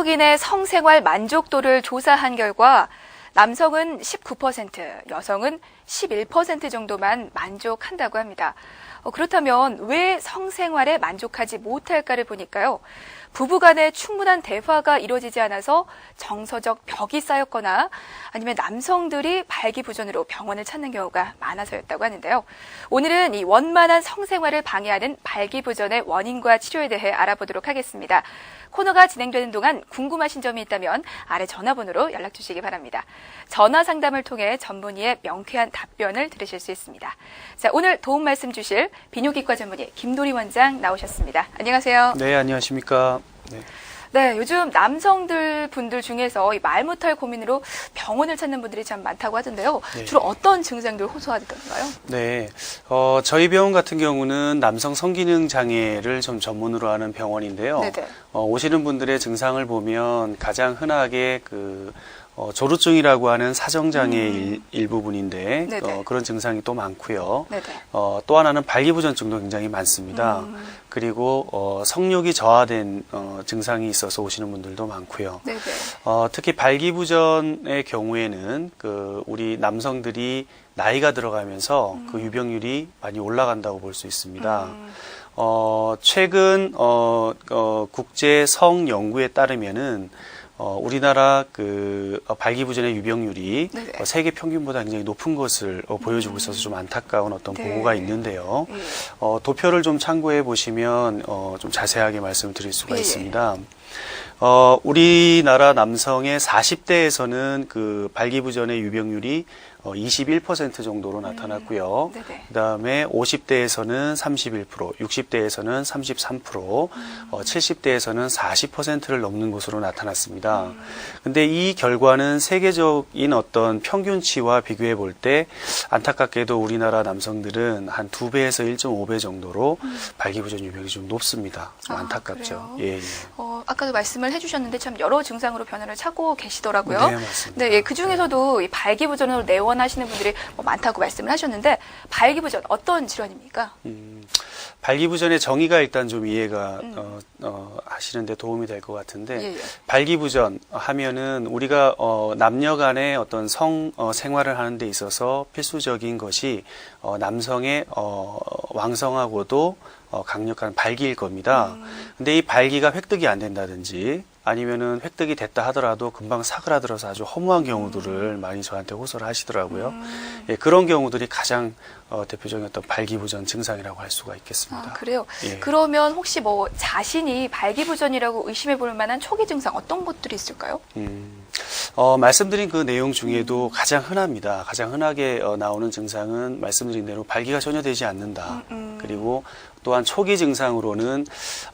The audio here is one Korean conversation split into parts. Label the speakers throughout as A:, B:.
A: 한국인의 성생활 만족도를 조사한 결과 남성은 19%, 여성은 11% 정도만 만족한다고 합니다. 어, 그렇다면 왜 성생활에 만족하지 못할까를 보니까요. 부부 간에 충분한 대화가 이루어지지 않아서 정서적 벽이 쌓였거나 아니면 남성들이 발기부전으로 병원을 찾는 경우가 많아서였다고 하는데요. 오늘은 이 원만한 성생활을 방해하는 발기부전의 원인과 치료에 대해 알아보도록 하겠습니다. 코너가 진행되는 동안 궁금하신 점이 있다면 아래 전화번호로 연락 주시기 바랍니다. 전화 상담을 통해 전문의의 명쾌한 답변을 들으실 수 있습니다. 자, 오늘 도움 말씀 주실 비뇨기과 전문의 김도리 원장 나오셨습니다. 안녕하세요.
B: 네, 안녕하십니까. 네.
A: 네, 요즘 남성들 분들 중에서 말 못할 고민으로 병원을 찾는 분들이 참 많다고 하던데요.
B: 네.
A: 주로 어떤 증상들 호소하던가요?
B: 네. 어, 저희 병원 같은 경우는 남성 성기능 장애를 좀 전문으로 하는 병원인데요. 어, 오시는 분들의 증상을 보면 가장 흔하게 그 어, 조루증이라고 하는 사정장애의 일, 일부분인데
A: 음. 네네.
B: 어, 그런 증상이 또 많고요.
A: 네네.
B: 어, 또 하나는 발기부전증도 굉장히 많습니다.
A: 음.
B: 그리고 어, 성욕이 저하된 어, 증상이 있어서 오시는 분들도 많고요.
A: 네네.
B: 어, 특히 발기부전의 경우에는 그 우리 남성들이 나이가 들어가면서 그 유병률이 많이 올라간다고 볼 수 있습니다.
A: 음.
B: 어, 최근 어, 어, 국제 성 연구에 따르면은 어, 우리나라 그 어, 발기부전의 유병률이
A: 네네.
B: 어, 세계 평균보다 굉장히 높은 것을 어, 보여주고 있어서 좀 안타까운 어떤
A: 네.
B: 보고가 있는데요.
A: 예.
B: 어, 도표를 좀 참고해 보시면 어, 좀 자세하게 말씀을 드릴 수가
A: 예.
B: 있습니다. 어, 우리나라 남성의 40대에서는 그 발기부전의 유병률이 어, 21% 정도로 나타났고요.
A: 네네.
B: 그 다음에 50대에서는 31%, 60대에서는 33%, 어, 70대에서는 40%를 넘는 것으로 나타났습니다. 근데 이 결과는 세계적인 어떤 평균치와 비교해 볼 때 안타깝게도 우리나라 남성들은 한 두 배에서 1.5배 정도로 발기부전 유병이 좀 높습니다. 좀
A: 아,
B: 안타깝죠. 예, 예.
A: 어, 아까도 말씀을 해주셨는데 참 여러 증상으로 변화를 찾고 계시더라고요.
B: 네, 맞습니다.
A: 네, 예, 그 중에서도 이 발기부전으로 내원 하시는 분들이 뭐 많다고 말씀을 하셨는데 발기부전 어떤 질환입니까?
B: 음, 발기부전의 정의가 일단 좀 이해가
A: 음.
B: 어, 어, 하시는데 도움이 될 것 같은데
A: 예, 예.
B: 발기부전 하면은 우리가 어, 남녀 간의 어떤 성 어, 생활을 하는 데 있어서 필수적인 것이 어, 남성의 어, 왕성하고도 어, 강력한 발기일 겁니다.
A: 음.
B: 근데 이 발기가 획득이 안 된다든지 아니면은 획득이 됐다 하더라도 금방 사그라들어서 아주 허무한 경우들을 많이 저한테 호소를 하시더라고요.
A: 음.
B: 예, 그런 경우들이 가장 어, 대표적인 어떤 발기부전 증상이라고 할 수가 있겠습니다.
A: 아, 그래요?
B: 예.
A: 그러면 혹시 뭐 자신이 발기부전이라고 의심해 볼 만한 초기 증상 어떤 것들이 있을까요?
B: 음, 어, 말씀드린 그 내용 중에도 가장 흔합니다. 가장 흔하게 어, 나오는 증상은 말씀드린 대로 발기가 전혀 되지 않는다.
A: 음, 음.
B: 그리고 또한 초기 증상으로는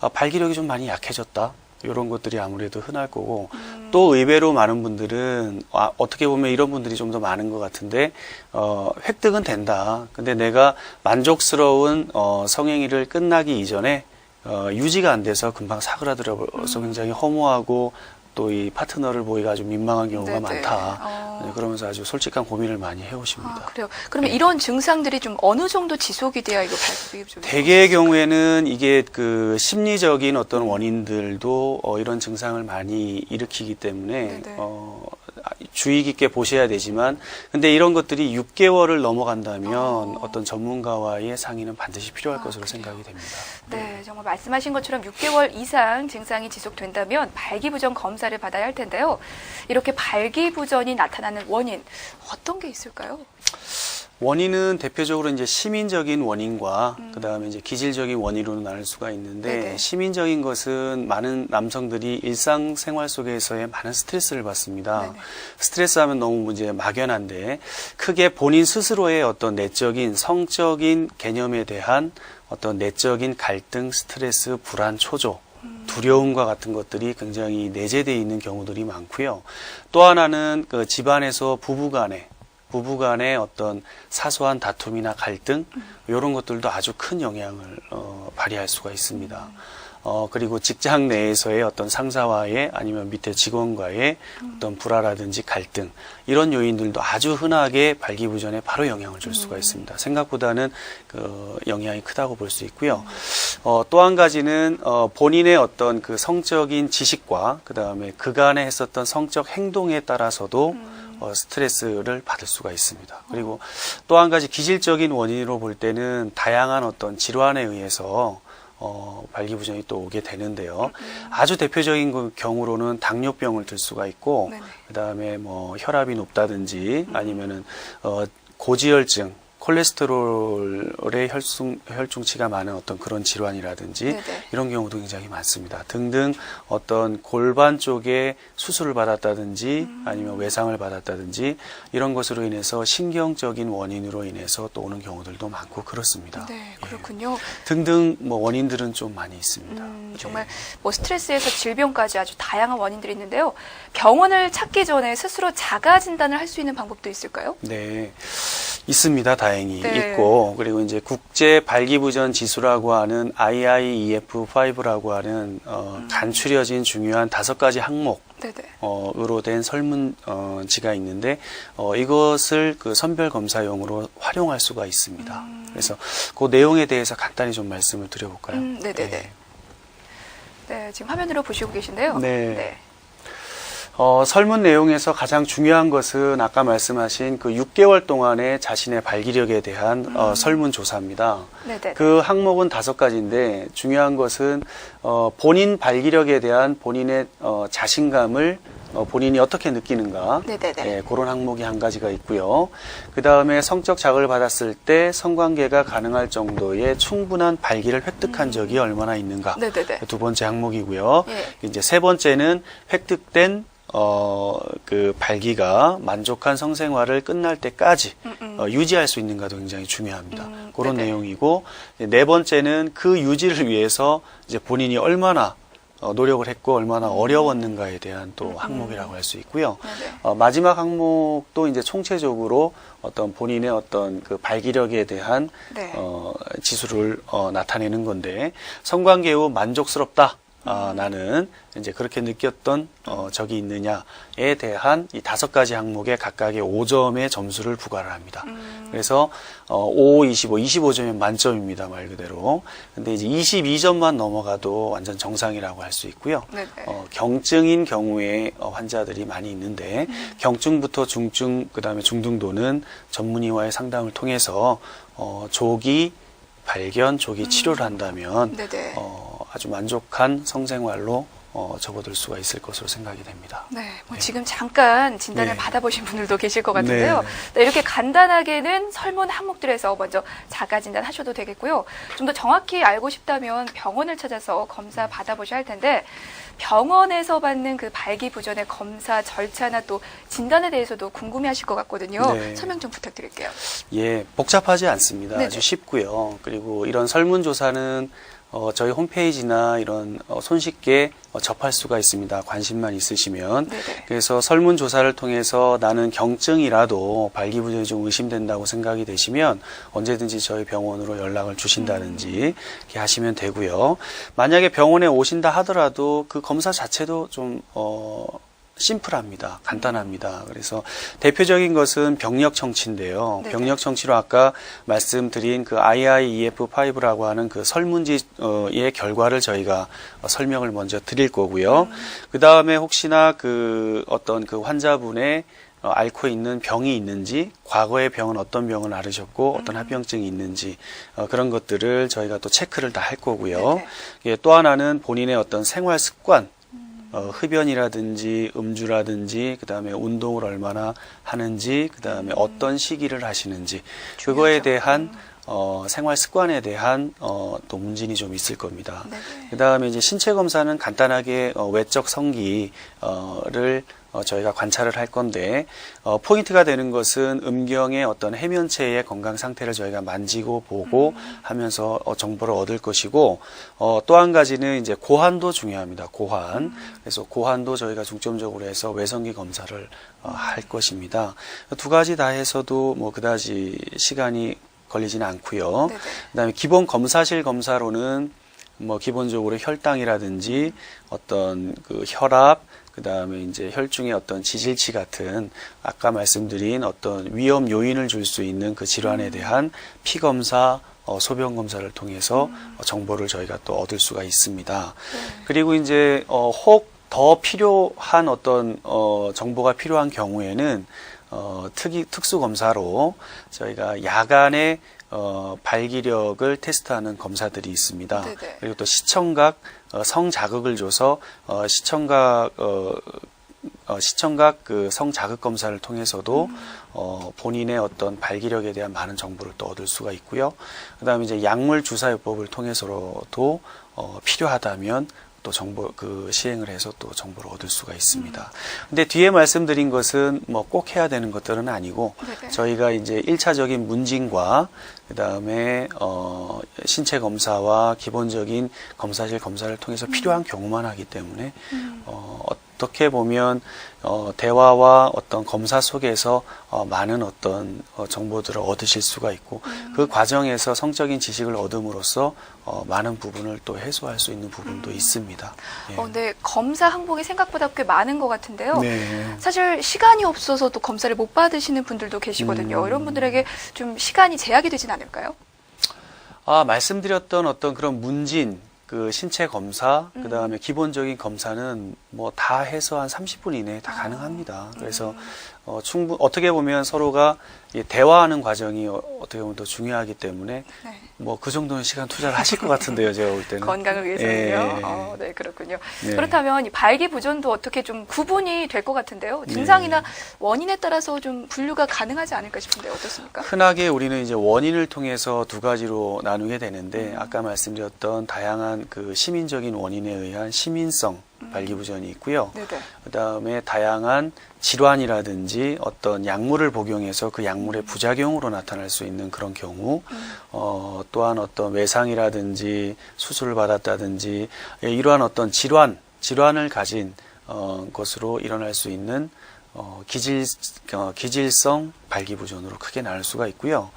B: 어, 발기력이 좀 많이 약해졌다. 이런 것들이 아무래도 흔할 거고
A: 음.
B: 또 의외로 많은 분들은 아, 어떻게 보면 이런 분들이 좀 더 많은 것 같은데 어, 획득은 된다. 근데 내가 만족스러운 어, 성행위를 끝나기 이전에 어, 유지가 안 돼서 금방 사그라들어서 굉장히 허무하고 또 이 파트너를 보기가 아주 민망한 경우가
A: 네네.
B: 많다.
A: 어.
B: 네, 그러면서 아주 솔직한 고민을 많이 해오십니다.
A: 아, 그래요. 그러면 이런 증상들이 좀 어느 정도 지속이 돼야 이거 발기부전?
B: 대개의 경우에는 이게 그 심리적인 어떤 원인들도 어, 이런 증상을 많이 일으키기 때문에
A: 네네.
B: 어, 아, 주의 깊게 보셔야 되지만 근데 이런 것들이 6개월을 넘어간다면
A: 어.
B: 어. 떤 전문가와의 상의는 반드시 필요할
A: 아,
B: 것으로
A: 그래요?
B: 생각이 됩니다.
A: 네, 정말 말씀하신 것처럼 6개월 이상 증상이 지속된다면 발기부전 검사를 받아야 할 텐데요. 이렇게 발기부전이 나타나는 원인 어떤 게 있을까요?
B: 원인은 대표적으로 이제 시민적인 원인과 그다음에 이제 기질적인 원인으로 나눌 수가 있는데
A: 음. 네네.
B: 시민적인 것은 많은 남성들이 일상생활 속에서의 많은 스트레스를 받습니다.
A: 네네.
B: 스트레스 하면 너무 이제 막연한데 크게 본인 스스로의 어떤 내적인 성적인 개념에 대한 어떤 내적인 갈등, 스트레스, 불안, 초조 두려움과 같은 것들이 굉장히 내재되어 있는 경우들이 많고요. 또 하나는 그 집안에서 부부간에 부부 간의 어떤 사소한 다툼이나 갈등 이런 것들도 아주 큰 영향을 어, 발휘할 수가 있습니다. 어, 그리고 직장 내에서의 어떤 상사와의 아니면 밑에 직원과의 어떤 불화라든지 갈등 이런 요인들도 아주 흔하게 발기부전에 바로 영향을 줄 수가 있습니다. 생각보다는 그 영향이 크다고 볼 수 있고요. 어, 또 한 가지는 어, 본인의 어떤 그 성적인 지식과 그 다음에 그간에 했었던 성적 행동에 따라서도 어, 스트레스를 받을 수가 있습니다. 그리고 또 한 가지 기질적인 원인으로 볼 때는 다양한 어떤 질환에 의해서 어, 발기부전이 또 오게 되는데요. 아주 대표적인 그 경우로는 당뇨병을 들 수가 있고. 그 다음에 뭐 혈압이 높다든지 아니면은 어, 고지혈증, 콜레스테롤의 혈중, 혈중치가 많은 어떤 그런 질환이라든지
A: 네네.
B: 이런 경우도 굉장히 많습니다. 등등 어떤 골반 쪽에 수술을 받았다든지
A: 음.
B: 아니면 외상을 받았다든지 이런 것으로 인해서 신경적인 원인으로 인해서 또 오는 경우들도 많고 그렇습니다.
A: 네,
B: 예.
A: 그렇군요.
B: 등등 뭐 원인들은 좀 많이 있습니다.
A: 음,
B: 예.
A: 정말 뭐 스트레스에서 질병까지 아주 다양한 원인들이 있는데요. 병원을 찾기 전에 스스로 자가 진단을 할 수 있는 방법도 있을까요?
B: 네. 있습니다. 다행 히
A: 네.
B: 있고 그리고 이제 국제 발기부전 지수라고 하는 IIEF5라고 하는 어,
A: 음.
B: 간추려진 중요한 다섯 가지 항목. 어, 으로 된 설문지가 있는데 어, 이것을 그 선별 검사용으로 활용할 수가 있습니다. 그래서 그 내용에 대해서 간단히 좀 말씀을 드려볼까요?
A: 음, 네네네.
B: 네.
A: 네, 지금 화면으로 보시고 계신데요.
B: 네. 어, 설문 내용에서 가장 중요한 것은 아까 말씀하신 그 6개월 동안의 자신의 발기력에 대한 어, 설문 조사입니다.
A: 네네.
B: 그 항목은 다섯 가지인데 중요한 것은 어, 본인 발기력에 대한 본인의 어, 자신감을 어, 본인이 어떻게 느끼는가
A: 네네네.
B: 예, 그런 항목이 한 가지가 있고요. 그 다음에 성적 자극을 받았을 때 성관계가 가능할 정도의 충분한 발기를 획득한 적이 얼마나 있는가
A: 음. 네네네.
B: 두 번째 항목이고요.
A: 예.
B: 이제 세 번째는 획득된 어, 그 발기가 만족한 성생활을 끝날 때까지
A: 음, 음.
B: 어, 유지할 수 있는가도 굉장히 중요합니다.
A: 음,
B: 그런
A: 네네.
B: 내용이고 네 번째는 그 유지를 위해서 이제 본인이 얼마나 어, 노력을 했고 얼마나 어려웠는가에 대한 또 항목이라고 할 수 있고요.
A: 음, 네네.
B: 어, 마지막 항목도 이제 총체적으로 어떤 본인의 어떤 그 발기력에 대한
A: 네.
B: 어, 지수를 어, 나타내는 건데 성관계 후 만족스럽다. 아, 나는 이제 그렇게 느꼈던 어, 적이 있느냐에 대한 이 다섯 가지 항목에 각각의 5점의 점수를 부과를 합니다.
A: 음.
B: 그래서 어, 5, 25, 25점이면 만점입니다 말 그대로. 근데 이제 22점만 넘어가도 완전 정상이라고 할 수 있고요.
A: 네네.
B: 어, 경증인 경우에 어, 환자들이 많이 있는데 경증부터 중증 그다음에 중등도는 전문의와의 상담을 통해서 어, 조기 발견, 조기 치료를 한다면
A: 네네.
B: 어, 아주 만족한 성생활로 어, 접어들 수가 있을 것으로 생각이 됩니다.
A: 네, 뭐 지금 잠깐 진단을
B: 네.
A: 받아보신 분들도 계실 것 같은데요.
B: 네.
A: 네, 이렇게 간단하게는 설문 항목들에서 먼저 자가 진단 하셔도 되겠고요. 좀 더 정확히 알고 싶다면 병원을 찾아서 검사 받아보셔야 할 텐데 병원에서 받는 그 발기부전의 검사 절차나 또 진단에 대해서도 궁금해하실 것 같거든요.
B: 네.
A: 설명 좀 부탁드릴게요.
B: 예, 복잡하지 않습니다. 아주 쉽고요. 그리고 이런 설문조사는 어, 저희 홈페이지나 이런 어, 손쉽게 어, 접할 수가 있습니다. 관심만 있으시면.
A: 네네.
B: 그래서 설문조사를 통해서 나는 경증이라도 발기부전이 좀 의심된다고 생각이 되시면 언제든지 저희 병원으로 연락을 주신다든지 이렇게 하시면 되고요. 만약에 병원에 오신다 하더라도 그 검사 자체도 좀, 어, 심플합니다. 간단합니다. 그래서 대표적인 것은 병력 청취인데요.
A: 네네.
B: 병력 청취로 아까 말씀드린 그 IIEF5라고 하는 그 설문지의 결과를 저희가 어, 설명을 먼저 드릴 거고요. 그 다음에 혹시나 그 어떤 그 환자분의 어, 앓고 있는 병이 있는지, 과거의 병은 어떤 병을 앓으셨고, 어떤 합병증이 있는지, 어, 그런 것들을 저희가 또 체크를 다 할 거고요. 예, 또 하나는 본인의 어떤 생활 습관, 어, 흡연이라든지 음주라든지 그 다음에 운동을 얼마나 하는지 그 다음에 어떤 시기를 하시는지 그거에
A: 중요하죠.
B: 대한 어, 생활 습관에 대한 어, 또 문진이 좀 있을 겁니다.
A: 네네.
B: 그다음에 이제 신체 검사는 간단하게 어, 외적 성기를 어, 저희가 관찰을 할 건데 어, 포인트가 되는 것은 음경의 어떤 해면체의 건강 상태를 저희가 만지고 보고 하면서 어, 정보를 얻을 것이고 어, 또 한 가지는 이제 고환도 중요합니다. 고환 그래서 고환도 저희가 중점적으로 해서 외성기 검사를 어, 할 것입니다. 두 가지 다 해서도 뭐 그다지 시간이 걸리지는 않고요.
A: 네네.
B: 그다음에 기본 검사실 검사로는 뭐 기본적으로 혈당이라든지 어떤 그 혈압 그 다음에 이제 혈중의 어떤 지질치 같은 아까 말씀드린 어떤 위험 요인을 줄 수 있는 그 질환에 대한 피 검사, 어, 소변 검사를 통해서 어, 정보를 저희가 또 얻을 수가 있습니다. 그리고 이제 어, 혹 더 필요한 어떤 어, 정보가 필요한 경우에는 어, 특이 특수 검사로 저희가 야간에 어, 발기력을 테스트하는 검사들이 있습니다.
A: 네네.
B: 그리고 또 시청각 어, 성 자극을 줘서 어, 시청각 어, 어, 시청각 그 성 자극 검사를 통해서도 어, 본인의 어떤 발기력에 대한 많은 정보를 또 얻을 수가 있고요. 그다음에 이제 약물 주사요법을 통해서로도 어, 필요하다면 또 정보 그 시행을 해서 또 정보를 얻을 수가 있습니다. 근데 뒤에 말씀드린 것은 뭐 꼭 해야 되는 것들은 아니고
A: 네네.
B: 저희가 이제 일차적인 문진과 그다음에 어 신체 검사와 기본적인 검사실 검사를 통해서 필요한 경우만 하기 때문에
A: 음.
B: 어 어떻게 보면 어 대화와 어떤 검사 속에서 어 많은 어떤 어 정보들을 얻으실 수가 있고 그 과정에서 성적인 지식을 얻음으로써 어 많은 부분을 또 해소할 수 있는 부분도 있습니다. 예.
A: 어, 근데 검사 항목이 생각보다 꽤 많은 것 같은데요.
B: 네.
A: 사실 시간이 없어서 또 검사를 못 받으시는 분들도 계시거든요.
B: 음.
A: 이런 분들에게 좀 시간이 제약이 되진 않을까요?
B: 아, 말씀드렸던 어떤 그런 문진, 그 신체 검사,
A: 음.
B: 그 다음에 기본적인 검사는 뭐 다 해서 한 30분 이내에 다
A: 아.
B: 가능합니다. 그래서
A: 음.
B: 어, 충분, 어떻게 보면 서로가 이 대화하는 과정이 어, 어떻게 보면 더 중요하기 때문에
A: 네.
B: 뭐그 정도는 시간 투자를 하실 것 같은데요, 제가 볼 때는.
A: 건강을 위해서는요.
B: 예.
A: 어, 네, 그렇군요.
B: 네.
A: 그렇다면 이 발기부전도 어떻게 좀 구분이 될 것 같은데요. 증상이나 원인에 따라서 좀 분류가 가능하지 않을까 싶은데 어떻습니까?
B: 흔하게 우리는 이제 원인을 통해서 두 가지로 나누게 되는데
A: 음.
B: 아까 말씀드렸던 다양한 그 시민적인 원인에 의한 시민성
A: 음.
B: 발기부전이 있고요.
A: 네네.
B: 그 다음에 다양한 질환이라든지 어떤 약물을 복용해서 그 약물의 부작용으로 나타날 수 있는 그런 경우,
A: 음.
B: 어, 또한 어떤 외상이라든지 수술을 받았다든지 예, 이러한 어떤 질환, 질환을 가진 어, 것으로 일어날 수 있는 어, 기질, 어, 기질성 발기부전으로 크게 나눌 수가 있고요.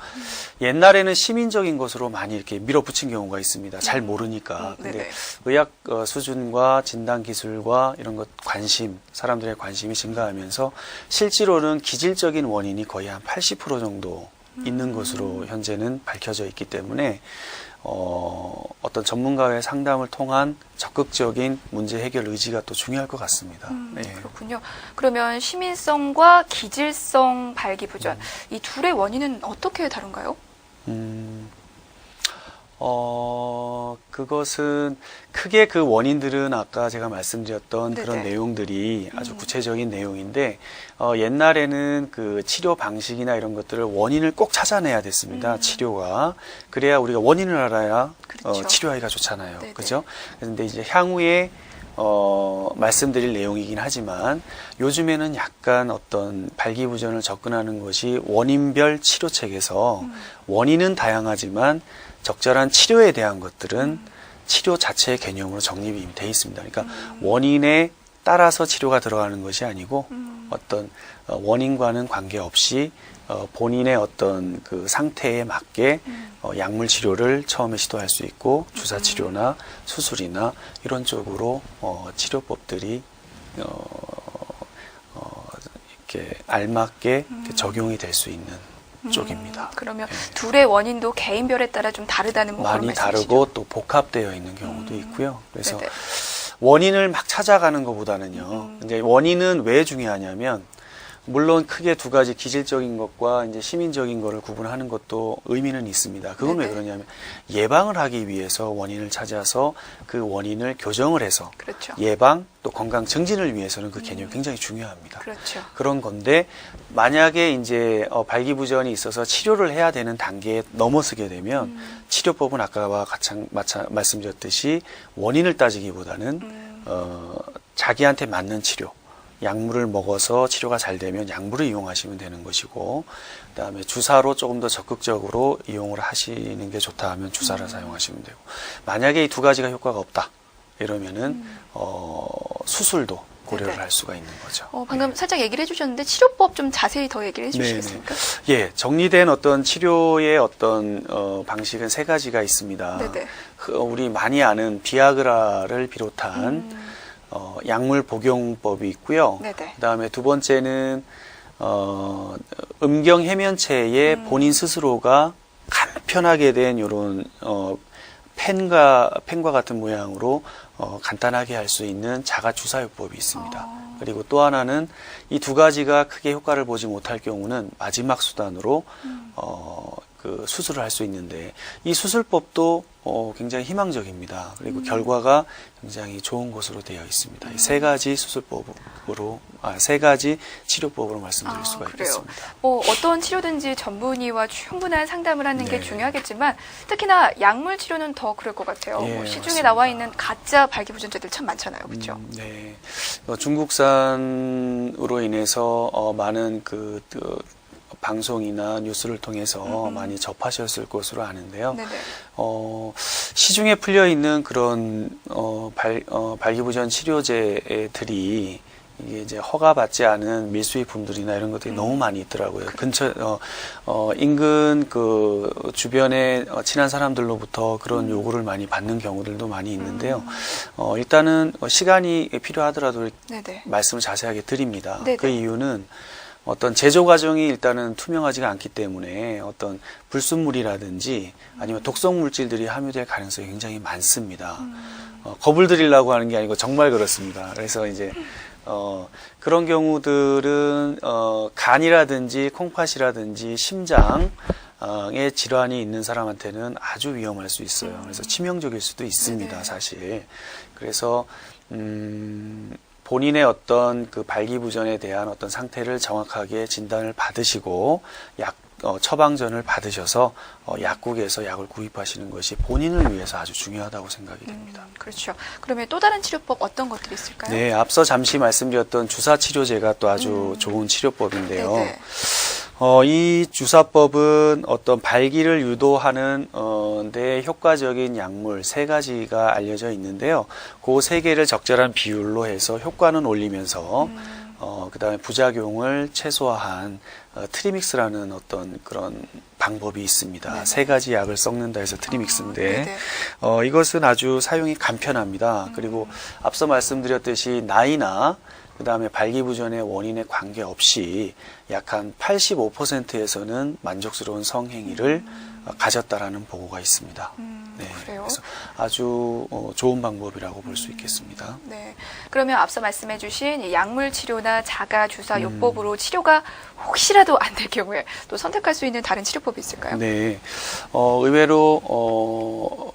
B: 옛날에는 시민적인 것으로 많이 이렇게 밀어붙인 경우가 있습니다. 잘 모르니까.
A: 음,
B: 근데. 의학 어, 수준과 진단 기술과 이런 것 관심, 사람들의 관심이 증가하면서 실제로는 기질적인 원인이 거의 한 80% 정도 있는 것으로 현재는 밝혀져 있기 때문에 어, 어떤 전문가의 상담을 통한 적극적인 문제 해결 의지가 또 중요할 것 같습니다.
A: 음,
B: 네.
A: 그렇군요. 그러면 시민성과 기질성 발기부전
B: 음.
A: 이 둘의 원인은 어떻게 다른가요?
B: 음, 어, 그것은 크게 그 원인들은 아까 제가 말씀드렸던
A: 네네.
B: 그런 내용들이 아주
A: 음.
B: 구체적인 내용인데, 어, 옛날에는 그 치료 방식이나 이런 것들을 원인을 꼭 찾아내야 됐습니다.
A: 음.
B: 치료가. 그래야 우리가 원인을 알아야
A: 그렇죠.
B: 어, 치료하기가 좋잖아요.
A: 네네.
B: 그죠? 그런데 이제 향후에 어, 말씀드릴 내용이긴 하지만 요즘에는 약간 어떤 발기부전을 접근하는 것이 원인별 치료책에서
A: 음.
B: 원인은 다양하지만 적절한 치료에 대한 것들은 치료 자체의 개념으로 정립이 이미 돼 있습니다. 그러니까 원인에 따라서 치료가 들어가는 것이 아니고
A: 음.
B: 어떤 어, 원인과는 관계없이 어, 본인의 어떤 그 상태에 맞게
A: 음.
B: 어, 약물 치료를 처음에 시도할 수 있고 주사 치료나 수술이나 이런 쪽으로 어, 치료법들이 이렇게 알맞게 적용이 될 수 있는 쪽입니다.
A: 음, 그러면
B: 네.
A: 둘의 원인도 개인별에 따라 좀 다르다는 뭐
B: 많이? 다르고 또 복합되어 있는 경우도
A: 음.
B: 있고요. 그래서
A: 네네.
B: 원인을 막 찾아가는 것보다는요.
A: 음.
B: 이제 원인은 왜 중요하냐면 물론 크게 두 가지 기질적인 것과 이제 시민적인 거를 구분하는 것도 의미는 있습니다. 그건 왜
A: 네네.
B: 그러냐면 예방을 하기 위해서 원인을 찾아서 그 원인을 교정을 해서
A: 그렇죠.
B: 예방 또 건강 증진을 위해서는 그 개념이 굉장히 중요합니다.
A: 그렇죠.
B: 그런 건데 만약에 이제 어, 발기부전이 있어서 치료를 해야 되는 단계에 넘어서게 되면
A: 음.
B: 치료법은 아까와 같이 마찬 말씀드렸듯이 원인을 따지기보다는
A: 음.
B: 어, 자기한테 맞는 치료 약물을 먹어서 치료가 잘 되면 약물을 이용하시면 되는 것이고 그다음에 주사로 조금 더 적극적으로 이용을 하시는 게 좋다 하면 주사를
A: 음.
B: 사용하시면 되고 만약에 이 두 가지가 효과가 없다 이러면은
A: 음.
B: 어, 수술도 고려를
A: 네네.
B: 할 수가 있는 거죠.
A: 어, 방금 살짝 얘기를 해주셨는데 치료법 좀 자세히 더 얘기를 해주시겠습니까?
B: 예, 정리된 어떤 치료의 어떤 어, 방식은 세 가지가 있습니다.
A: 네네.
B: 그, 우리 많이 아는 비아그라를 비롯한
A: 음,
B: 어, 약물 복용법이 있고요.
A: 네네.
B: 그다음에 두 번째는 어, 음경 해면체에
A: 음.
B: 본인 스스로가 간편하게 된 요런 어, 펜과 펜과 같은 모양으로 어, 간단하게 할 수 있는 자가 주사요법이 있습니다.
A: 어.
B: 그리고 또 하나는 이 두 가지가 크게 효과를 보지 못할 경우는 마지막 수단으로
A: 음.
B: 어, 그 수술을 할 수 있는데 이 수술법도 어, 굉장히 희망적입니다. 그리고 결과가 굉장히 좋은 것으로 되어 있습니다. 이세 가지 수술법으로 아, 세 가지 치료법으로 말씀드릴
A: 아,
B: 수가
A: 그래요?
B: 있겠습니다.
A: 뭐 어떤 치료든지 전문의와 충분한 상담을 하는 게
B: 네.
A: 중요하겠지만 특히나 약물 치료는 더 그럴 것 같아요.
B: 예,
A: 뭐 시중에
B: 맞습니다.
A: 나와 있는 가짜 발기부전제들 참 많잖아요, 그렇죠?
B: 음, 네. 어, 중국산으로 인해서 어, 많은 그, 그 방송이나 뉴스를 통해서
A: 음.
B: 많이 접하셨을 것으로 아는데요.
A: 네네.
B: 어, 시중에 풀려 있는 그런 어, 발, 어, 발기부전 치료제들이 이게 이제 허가받지 않은 밀수입품들이나 이런 것들이
A: 음.
B: 너무 많이 있더라고요. 근처 어, 어, 인근 그 주변에 어, 친한 사람들로부터 그런
A: 음.
B: 요구를 많이 받는 경우들도 많이 있는데요. 어, 일단은 어, 시간이 필요하더라도
A: 네네.
B: 말씀을 자세하게 드립니다.
A: 네네.
B: 그 이유는 어떤 제조 과정이 일단은 투명하지가 않기 때문에 어떤 불순물이라든지 아니면 독성 물질들이 함유될 가능성이 굉장히 많습니다.
A: 음.
B: 어, 겁을 들이려고 하는 게 아니고 정말 그렇습니다. 그래서 이제 어, 그런 경우들은 어, 간이라든지 콩팥이라든지 심장 의 질환이 있는 사람한테는 아주 위험할 수 있어요. 그래서 치명적일 수도 있습니다,
A: 네네.
B: 사실. 그래서 음, 본인의 어떤 그 발기부전에 대한 어떤 상태를 정확하게 진단을 받으시고 약 어, 처방전을 받으셔서 어, 약국에서 약을 구입하시는 것이 본인을 위해서 아주 중요하다고 생각이 됩니다.
A: 음, 그렇죠. 그러면 또 다른 치료법 어떤 것들이 있을까요?
B: 네, 앞서 잠시 말씀드렸던 주사 치료제가 또 아주
A: 음.
B: 좋은 치료법인데요.
A: 네네.
B: 어, 이 주사법은 어떤 발기를 유도하는 어, 데 효과적인 약물 세 가지가 알려져 있는데요. 그 세 개를 적절한 비율로 해서 효과는 올리면서
A: 음,
B: 어, 그다음에 부작용을 최소화한 어, 트리믹스라는 어떤 그런 방법이 있습니다.
A: 네네.
B: 세 가지 약을 섞는다 해서 트리믹스인데
A: 아.
B: 어, 이것은 아주 사용이 간편합니다. 그리고 앞서 말씀드렸듯이 나이나 그 다음에 발기부전의 원인에 관계없이 약 한 85%에서는 만족스러운 성행위를 어, 가졌다라는 보고가 있습니다.
A: 음,
B: 네,
A: 그래요?
B: 그래서 아주 어, 좋은 방법이라고 볼 수 있겠습니다.
A: 네. 그러면 앞서 말씀해주신 이 약물 치료나 자가 주사
B: 음.
A: 요법으로 치료가 혹시라도 안 될 경우에 또 선택할 수 있는 다른 치료법이 있을까요?
B: 네, 어, 의외로 어,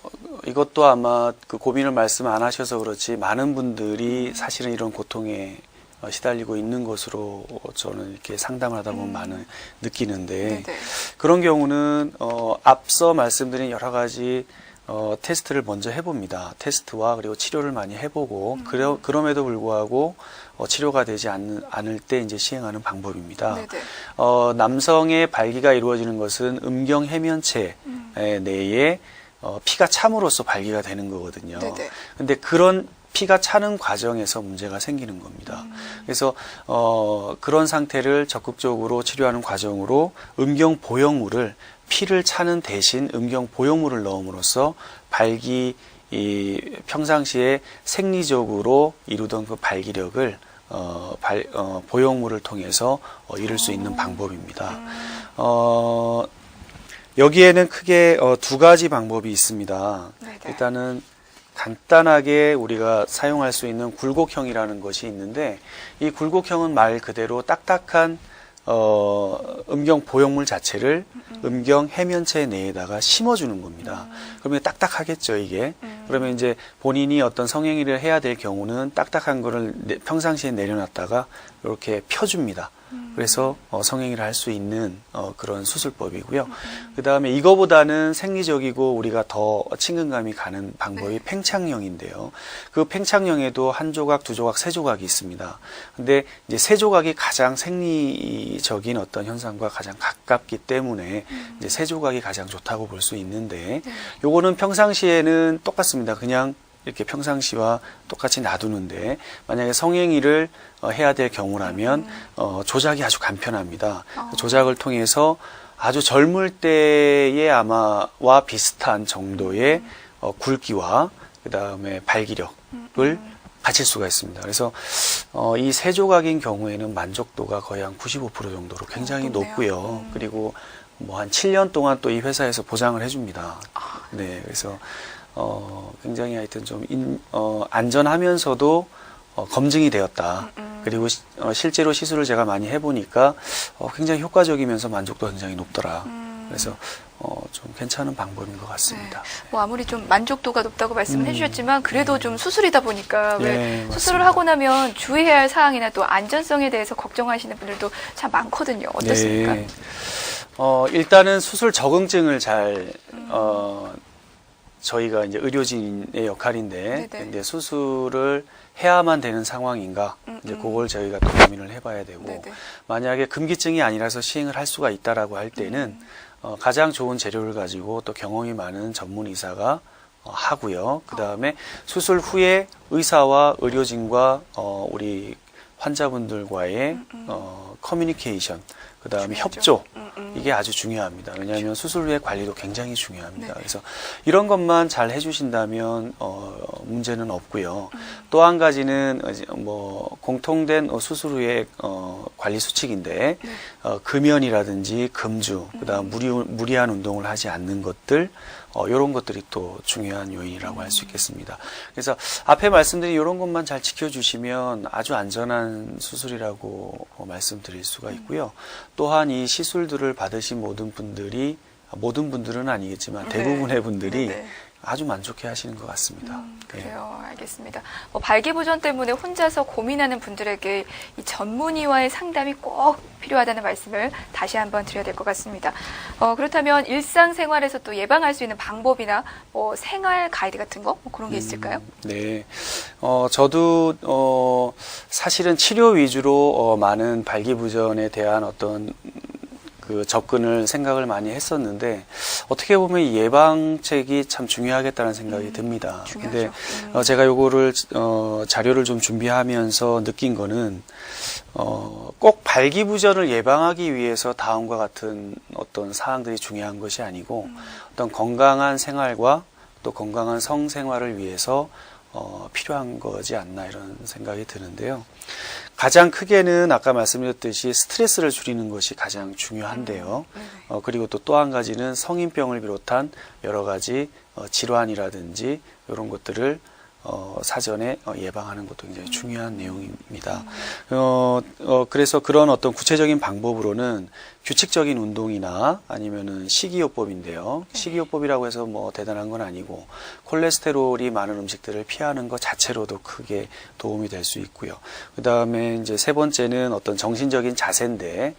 B: 이것도 아마 그 고민을 말씀 안 하셔서 그렇지 많은 분들이 사실은 이런 고통에 어, 시달리고 있는 것으로 저는 이렇게 상담을 하다 보면
A: 음.
B: 많은 느끼는데
A: 네네.
B: 그런 경우는 어, 앞서 말씀드린 여러 가지 어, 테스트를 먼저 해봅니다. 테스트와 그리고 치료를 많이 해보고
A: 음.
B: 그러, 그럼에도 불구하고 어, 치료가 되지 않는, 않을 때 이제 시행하는 방법입니다.
A: 네네.
B: 어, 남성의 발기가 이루어지는 것은 음경 해면체
A: 음.
B: 내에 어, 피가 참으로써 발기가 되는 거거든요.
A: 네네.
B: 근데 그런 피가 차는 과정에서 문제가 생기는 겁니다.
A: 음.
B: 그래서 어, 그런 상태를 적극적으로 치료하는 과정으로 음경 보형물을 피를 차는 대신 음경 보형물을 넣음으로써 발기 이 평상시에 생리적으로 이루던 그 발기력을 어, 발, 어, 보형물을 통해서 어, 이룰 수 있는 방법입니다.
A: 음.
B: 어, 여기에는 크게 어, 두 가지 방법이 있습니다.
A: 네네.
B: 일단은 간단하게 우리가 사용할 수 있는 굴곡형이라는 것이 있는데 이 굴곡형은 말 그대로 딱딱한 어, 음경 보형물 자체를 음경 해면체 내에다가 심어주는 겁니다. 그러면 딱딱하겠죠, 이게.
A: 음.
B: 그러면 이제 본인이 어떤 성행위를 해야 될 경우는 딱딱한 거를 내- 평상시에 내려놨다가 이렇게 펴줍니다. 그래서 어, 성행위를 할 수 있는 어, 그런 수술법이고요. 그 다음에 이거보다는 생리적이고 우리가 더 친근감이 가는 방법이
A: 네.
B: 팽창형인데요. 그 팽창형에도 한 조각, 두 조각, 세 조각이 있습니다. 근데 이제 세 조각이 가장 생리적인 어떤 현상과 가장 가깝기 때문에
A: 음.
B: 이제 세 조각이 가장 좋다고 볼 수 있는데
A: 네.
B: 요거는 평상시에는 똑같습니다. 그냥 이렇게 평상시와 똑같이 놔두는데 만약에 성행위를 어, 해야 될 경우라면 어, 조작이 아주 간편합니다.
A: 어.
B: 조작을 통해서 아주 젊을 때의 아마와 비슷한 정도의 어, 굵기와 그 다음에 발기력을 갖출 수가 있습니다. 그래서 어, 이 세 조각인 경우에는 만족도가 거의 한 95% 정도로 굉장히. 높고요.
A: 음.
B: 그리고 뭐 한 7년 동안 또 이 회사에서 보장을 해줍니다.
A: 아.
B: 네, 그래서 어, 굉장히 하여튼 좀 인, 어, 안전하면서도 어, 검증이 되었다.
A: 음.
B: 그리고 시- 어, 실제로 시술을 제가 많이 해보니까 어, 굉장히 효과적이면서 만족도가 굉장히 높더라.
A: 음.
B: 그래서 어, 좀 괜찮은 방법인 것 같습니다.
A: 뭐 아무리 좀 만족도가 높다고 말씀을
B: 음.
A: 해주셨지만 그래도 좀 수술이다 보니까 왜
B: 네,
A: 수술을
B: 맞습니다.
A: 하고 나면 주의해야 할 사항이나 또 안전성에 대해서 걱정하시는 분들도 참 많거든요. 어떻습니까?
B: 네. 어, 일단은 수술 적응증을 잘,
A: 음.
B: 어, 저희가 이제 의료진의 역할인데,
A: 네네.
B: 근데 수술을 해야만 되는 상황인가,
A: 음,
B: 이제
A: 음.
B: 그걸 저희가 또 고민을 해봐야 되고,
A: 네네.
B: 만약에 금기증이 아니라서 시행을 할 수가 있다라고 할 때는,
A: 음.
B: 어, 가장 좋은 재료를 가지고 또 경험이 많은 전문 의사가 어, 하고요. 그 다음에 수술 후에 의사와 의료진과 어, 우리 환자분들과의
A: 음, 음.
B: 어, 커뮤니케이션, 그 다음에. 협조,
A: 음, 음.
B: 이게 아주 중요합니다. 왜냐하면 수술 후의 관리도 굉장히 중요합니다.
A: 네네.
B: 그래서 이런 것만 잘 해주신다면 어, 문제는 없고요.
A: 음.
B: 또한 가지는 뭐 공통된 어, 수술 후의 어, 관리 수칙인데
A: 네.
B: 어, 금연이라든지 금주, 그다음
A: 음.
B: 무리, 무리한 운동을 하지 않는 것들 어, 이런 것들이 또 중요한 요인이라고 할 수 있겠습니다. 그래서 앞에 말씀드린 이런 것만 잘 지켜주시면 아주 안전한 수술이라고 어, 말씀드릴 수가 있고요. 또한 이 시술들을 받으신 모든 분들이 모든 분들은 아니겠지만
A: 네.
B: 대부분의 분들이
A: 네네.
B: 아주 만족해 하시는 것 같습니다.
A: 음,
B: 네.
A: 그래요. 알겠습니다. 뭐 발기부전 때문에 혼자서 고민하는 분들에게 이 전문의와의 상담이 꼭 필요하다는 말씀을 다시 한번 드려야 될 것 같습니다. 어, 그렇다면 일상생활에서 또 예방할 수 있는 방법이나 뭐 생활 가이드 같은 거 뭐 그런 게 있을까요?
B: 음, 네. 어, 저도, 어, 사실은 치료 위주로 어, 많은 발기부전에 대한 어떤 그 접근을 생각을 많이 했었는데 어떻게 보면 이 예방책이 참 중요하겠다는 생각이
A: 음,
B: 듭니다.
A: 중요하죠.
B: 근데
A: 음.
B: 어, 제가 요거를 어, 자료를 좀 준비하면서 느낀 거는 어, 꼭 발기부전을 예방하기 위해서 다음과 같은 어떤 사항들이 중요한 것이 아니고
A: 음.
B: 어떤 건강한 생활과 또 건강한 성생활을 위해서 어, 필요한 거지 않나 이런 생각이 드는데요. 가장 크게는 아까 말씀드렸듯이 스트레스를 줄이는 것이 가장 중요한데요.
A: 네네.
B: 어, 그리고 또 또 한 가지는 성인병을 비롯한 여러 가지 어, 질환이라든지 이런 것들을 어, 사전에 어, 예방하는 것도 굉장히 중요한 내용입니다. 어, 어, 그래서 그런 어떤 구체적인 방법으로는 규칙적인 운동이나 아니면은 식이요법인데요. 식이요법이라고 해서 뭐 대단한 건 아니고 콜레스테롤이 많은 음식들을 피하는 것 자체로도 크게 도움이 될 수 있고요. 그 다음에 이제 세 번째는 어떤 정신적인 자세인데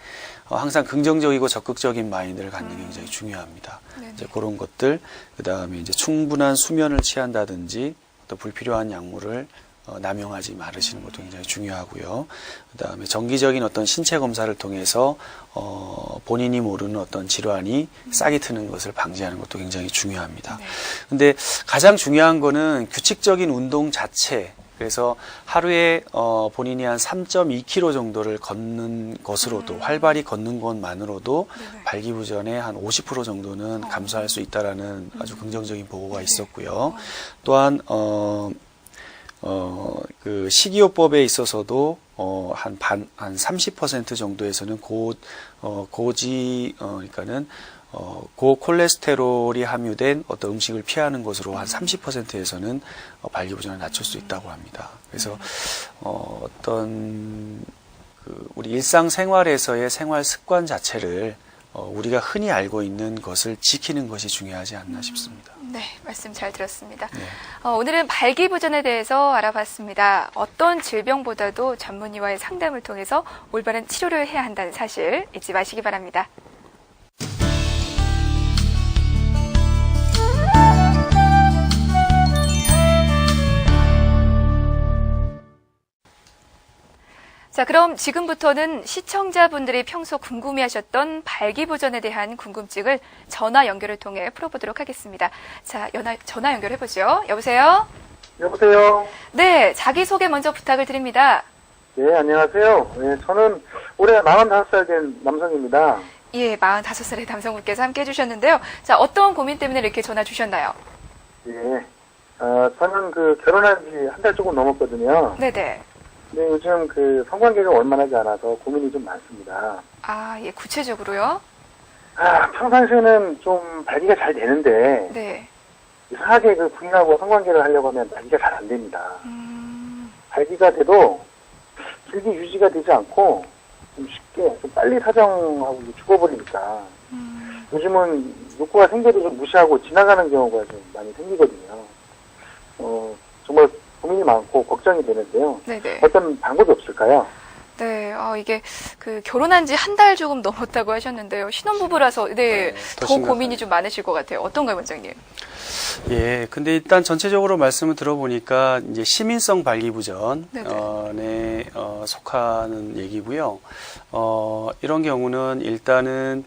B: 어, 항상 긍정적이고 적극적인 마인드를 갖는 게 굉장히 중요합니다.
A: 네네.
B: 이제 그런 것들, 그 다음에 이제 충분한 수면을 취한다든지 또 불필요한 약물을 어, 남용하지 말으시는 것도 굉장히 중요하고요. 그 다음에 정기적인 어떤 신체 검사를 통해서 어, 본인이 모르는 어떤 질환이 싹이 트는 것을 방지하는 것도 굉장히 중요합니다.
A: 네.
B: 근데 가장 중요한 거는 규칙적인 운동 자체. 그래서 하루에 어, 본인이 한 3.2km 정도를 걷는 것으로도
A: 음.
B: 활발히 걷는 것만으로도
A: 네네.
B: 발기부전의 한 50% 정도는
A: 어.
B: 감소할 수 있다라는 아주 긍정적인 보고가
A: 네네.
B: 있었고요.
A: 어.
B: 또한 어, 어, 그 식이요법에 있어서도 어, 한 반, 한 30% 정도에서는 고, 어, 고지, 어, 그러니까는 어, 고콜레스테롤이 함유된 어떤 음식을 피하는 것으로 한 30%에서는 어, 발기부전을 낮출 수 있다고 합니다. 그래서 어, 어떤 그 우리 일상생활에서의 생활 습관 자체를 어, 우리가 흔히 알고 있는 것을 지키는 것이 중요하지 않나 싶습니다.
A: 네, 말씀 잘 들었습니다.
B: 네.
A: 어, 오늘은 발기부전에 대해서 알아봤습니다. 어떤 질병보다도 전문의와의 상담을 통해서 올바른 치료를 해야 한다는 사실 잊지 마시기 바랍니다. 자, 그럼 지금부터는 시청자분들이 평소 궁금해하셨던 발기부전에 대한 궁금증을 전화 연결을 통해 풀어보도록 하겠습니다. 자, 연하, 전화 연결해보죠. 여보세요?
C: 여보세요.
A: 네, 자기소개 먼저 부탁을 드립니다.
C: 네, 안녕하세요. 네, 저는 올해 45살 된 남성입니다.
A: 예, 45살의 남성분께서 함께 해주셨는데요. 자, 어떤 고민 때문에 이렇게 전화 주셨나요?
C: 예. 어, 저는 그 결혼한 지 한 달 조금 넘었거든요.
A: 네네.
C: 근데 요즘 그 성관계가 원만하지 않아서 고민이 좀 많습니다.
A: 아, 예, 구체적으로요?
C: 아, 평상시에는 좀 발기가 잘 되는데,
A: 네.
C: 이상하게 그 부인하고 성관계를 하려고 하면 발기가 잘 안 됩니다.
A: 음,
C: 발기가 돼도 길게 유지가 되지 않고, 좀 쉽게, 좀 빨리 사정하고 죽어버리니까,
A: 음,
C: 요즘은 욕구가 생겨도 좀 무시하고 지나가는 경우가 좀 많이 생기거든요. 어, 정말 고민이 많고 걱정이 되는데요.
A: 네네.
C: 어떤 방법이 없을까요?
A: 네, 어, 이게 그 결혼한 지 한 달 조금 넘었다고 하셨는데요. 신혼부부라서, 네, 더더
B: 심각하네요.
A: 고민이 좀 많으실 것 같아요. 어떤가요, 원장님?
B: 예, 근데 일단 전체적으로 말씀을 들어보니까 이제 시민성 발기부전에. 어, 속하는 얘기고요. 어, 이런 경우는 일단은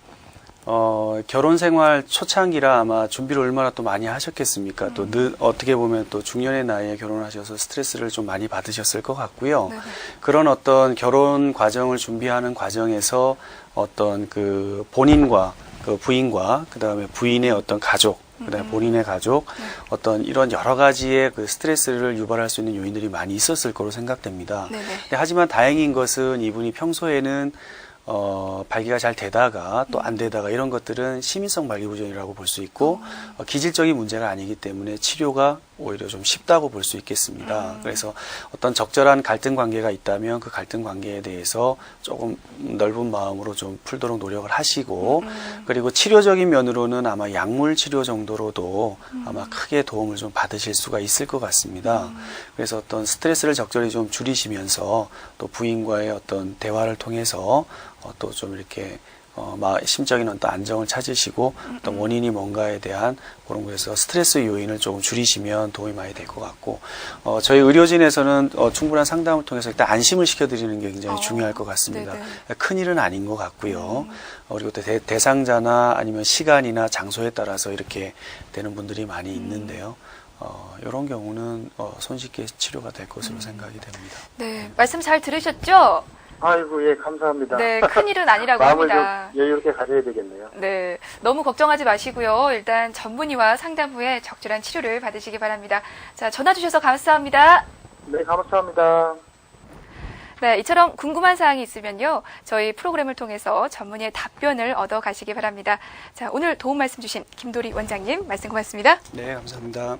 B: 어, 결혼 생활 초창기라 아마 준비를 얼마나 또 많이 하셨겠습니까? 또 늦, 어떻게 보면 또 중년의 나이에 결혼하셔서 스트레스를 좀 많이 받으셨을 것 같고요.
A: 네네.
B: 그런 어떤 결혼 과정을 준비하는 과정에서 어떤 그 본인과 그 부인과 그 다음에 부인의 어떤 가족, 그 다음에
A: 음.
B: 본인의 가족,
A: 네.
B: 어떤 이런 여러 가지의 그 스트레스를 유발할 수 있는 요인들이 많이 있었을 거로 생각됩니다.
A: 네네.
B: 하지만 다행인 것은 이분이 평소에는 어, 발기가 잘 되다가 또 안 되다가 이런 것들은 시민성 발기부전이라고 볼 수 있고 어, 기질적인 문제가 아니기 때문에 치료가 오히려 좀 쉽다고 볼 수 있겠습니다.
A: 음.
B: 그래서 어떤 적절한 갈등 관계가 있다면 그 갈등 관계에 대해서 조금 넓은 마음으로 좀 풀도록 노력을 하시고
A: 음.
B: 그리고 치료적인 면으로는 아마 약물 치료 정도로도 아마 크게 도움을 좀 받으실 수가 있을 것 같습니다. 그래서 어떤 스트레스를 적절히 좀 줄이시면서 또 부인과의 어떤 대화를 통해서 어, 또 좀 이렇게 어, 마, 심적인 어떤 안정을 찾으시고 어떤 원인이 뭔가에 대한 그런 거에서 스트레스 요인을 조금 줄이시면 도움이 많이 될 것 같고 어, 저희 의료진에서는 어, 충분한 상담을 통해서 일단 안심을 시켜드리는 게 굉장히
A: 어,
B: 중요할 것 같습니다.
A: 네네.
B: 큰 일은 아닌 것 같고요.
A: 음.
B: 어, 그리고 또 대, 대상자나 아니면 시간이나 장소에 따라서 이렇게 되는 분들이 많이 있는데요. 어, 이런 경우는 어, 손쉽게 치료가 될 것으로 생각이 됩니다.
A: 네, 말씀 잘 들으셨죠?
C: 아이고, 예, 감사합니다.
A: 네, 큰일은 아니라고
C: 마음을
A: 합니다.
C: 좀 여유롭게 가져야 되겠네요.
A: 네, 너무 걱정하지 마시고요. 일단 전문의와 상담 후에 적절한 치료를 받으시기 바랍니다. 자, 전화 주셔서 감사합니다.
C: 네, 감사합니다.
A: 네, 이처럼 궁금한 사항이 있으면요. 저희 프로그램을 통해서 전문의의 답변을 얻어 가시기 바랍니다. 자, 오늘 도움 말씀 주신 김도리 원장님 말씀 고맙습니다.
B: 네, 감사합니다.